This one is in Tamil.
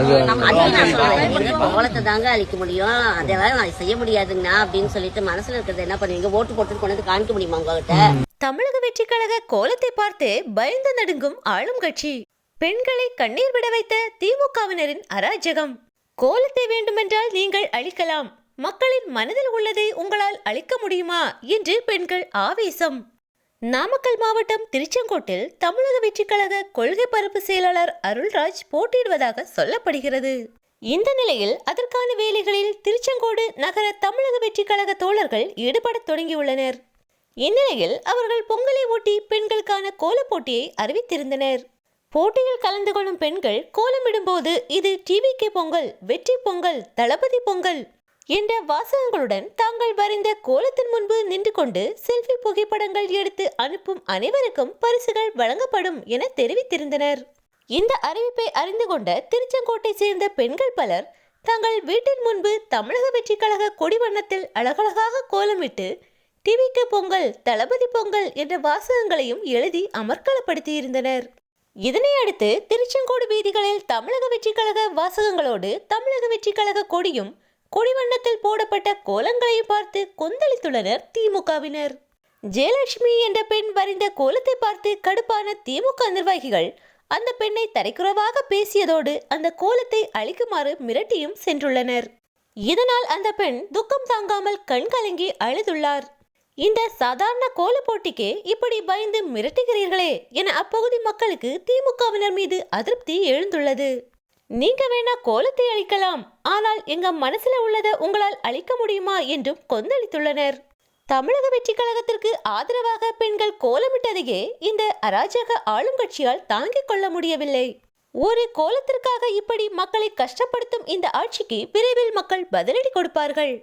அதுதான் நான் சொல்றேன் எங்க கோலத்தை தாங்க அழிக்க முடியும். அதெல்லாம் நான் செய்ய முடியாதுங்கண்ணா அப்படின்னு சொல்லிட்டு மனசுல இருக்கிறது என்ன பண்ணுவீங்க? ஓட்டு போட்டு கொண்டு வந்து காமிக்க முடியுமா உங்ககிட்ட? தமிழக வெற்றிக் கழக கோலத்தை பார்த்து பயந்து நடுங்கும் ஆளும் கட்சி. பெண்களை கண்ணீர் விட வைத்த திமுகவினரின் அராஜகம். கோலத்தை வேண்டுமென்றால் நீங்கள் அழிக்கலாம். மக்களின் மனதில் உள்ளதை உங்களால் அழிக்க முடியுமா? என்று பெண்கள் ஆவேசம். நாமக்கல் மாவட்டம் திருச்செங்கோட்டில் தமிழக வெற்றிக் கழக கொள்கை பரப்பு செயலாளர் அருள்ராஜ் போட்டியிடுவதாக சொல்லப்படுகிறது. இந்த நிலையில் அதற்கான வேலைகளில் திருச்செங்கோடு நகர தமிழக வெற்றிக் கழக தோழர்கள் ஈடுபடத் தொடங்கியுள்ளனர். இந்நிலையில் அவர்கள் பொங்கலை ஒட்டி பெண்களுக்கான கோலப் போட்டியை அறிவித்திருந்தனர். போட்டியில் கலந்து கொள்ளும் பெண்கள் கோலமிடும்போது இது டிவிகே பொங்கல் வெற்றி பொங்கல் தளபதி பொங்கல் என்ற வாசகங்களுடன் தாங்கள் வரைந்த கோலத்தின் முன்பு நின்று கொண்டு செல்ஃபி புகைப்படங்கள் எடுத்து அனுப்பும் அனைவருக்கும் பரிசுகள் வழங்கப்படும் என தெரிவித்திருந்தனர். இந்த அறிவிப்பை அறிந்து கொண்ட திருச்செங்கோட்டை சேர்ந்த பெண்கள் பலர் தங்கள் வீட்டின் முன்பு தமிழக வெற்றி கழக கொடி வண்ணத்தில் அழகழகாக கோலமிட்டு டிவிக்கு பொங்கல் தளபதி பொங்கல் என்ற வாசகங்களையும் எழுதி அமர்க்களப்படுத்தியிருந்தனர். இதனை அடுத்து திருச்செங்கோடு வீதிகளில் தமிழக வெற்றி கழக வாசகங்களோடு தமிழக வெற்றி கழக கொடியும் கொடிவண்ணத்தில் போடப்பட்ட கோலங்களையும் பார்த்து கொந்தளித்துள்ளனர் திமுகவினர். ஜெயலட்சுமி என்ற பெண் வரைந்த கோலத்தை பார்த்து கடுப்பான திமுக நிர்வாகிகள் அந்த பெண்ணை தரைக்குறவாக பேசியதோடு அந்த கோலத்தை அழிக்குமாறு மிரட்டியும் சென்றுள்ளனர். இதனால் அந்த பெண் துக்கம் தாங்காமல் கண் கலங்கி அழுதுள்ளார். இந்த சாதாரண கோல போட்டிக்கே இப்படி பயந்து மிரட்டுகிறீர்களே என அப்பகுதி மக்களுக்கு திமுகவினர் மீது அதிருப்தி எழுந்துள்ளது. நீங்க வேணா கோலத்தை அழிக்கலாம். ஆனால் எங்க மனசுல உள்ளதை உங்களால் அழிக்க முடியுமா என்றும் கொந்தளித்துள்ளனர். தமிழக வெற்றி கழகத்திற்கு ஆதரவாக பெண்கள் கோலமிட்டதையே இந்த அராஜக ஆளும் கட்சியால் தாங்கிக் கொள்ள முடியவில்லை. ஒரு கோலத்திற்காக இப்படி மக்களை கஷ்டப்படுத்தும் இந்த ஆட்சிக்கு விரைவில் மக்கள் பதிலடி கொடுப்பார்கள்.